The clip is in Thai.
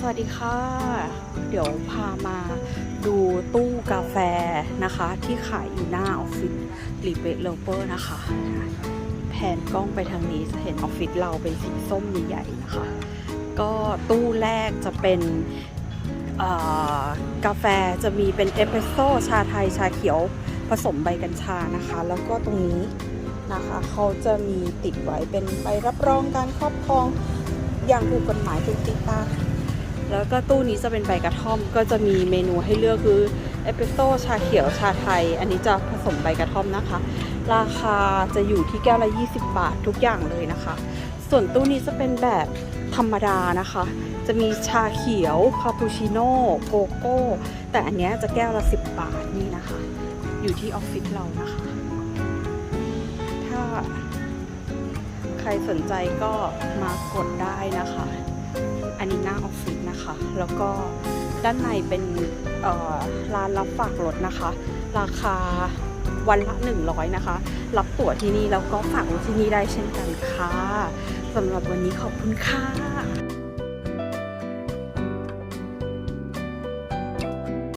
สวัสดีค่ะ เดี๋ยวพามาดูตู้กาแฟนะคะ ที่ขายอยู่หน้าออฟฟิศรีเวทเลเปอร์นะคะ แผนกล้องไปทางนี้จะเห็นออฟฟิศเราเป็นสีส้มใหญ่ๆนะคะ ก็ตู้แรกจะเป็นกาแฟจะมีเป็นเอสเปรสโซ่ชาไทยชาเขียวผสมใบกัญชานะคะ แล้วก็ตรงนี้นะคะ เขาจะมีติดไว้เป็นใบรับรองการครอบครองอย่างถูกกฎหมายถูกติดตา แล้วก็ตู้นี้จะเป็นใบกระท่อม ก็จะมีเมนูให้เลือกคือเอสเปรสโซ่ชาเขียวชาไทย อันนี้จะผสมใบกระท่อมนะคะ ราคาจะอยู่ที่แก้วละ 20 บาททุกอย่างเลยนะคะ ส่วนตู้นี้จะเป็นแบบธรรมดานะคะ จะมีชาเขียวคาปูชิโน่โกโก้ แต่อันนี้จะแก้วละ 10 บาทนี่นะคะ อยู่ที่ออฟฟิศเรานะคะ ถ้าใครสนใจก็มากดได้นะคะ อันนี้หน้าออฟฟิศนะคะ แล้วก็ด้านในเป็นร้านรับฝากรถนะคะ ราคาวันละ 100 นะคะ รับตั๋วที่นี่แล้วก็ฝากรถที่นี่ได้เช่นกันค่ะสำหรับวันนี้ขอบคุณค่ะ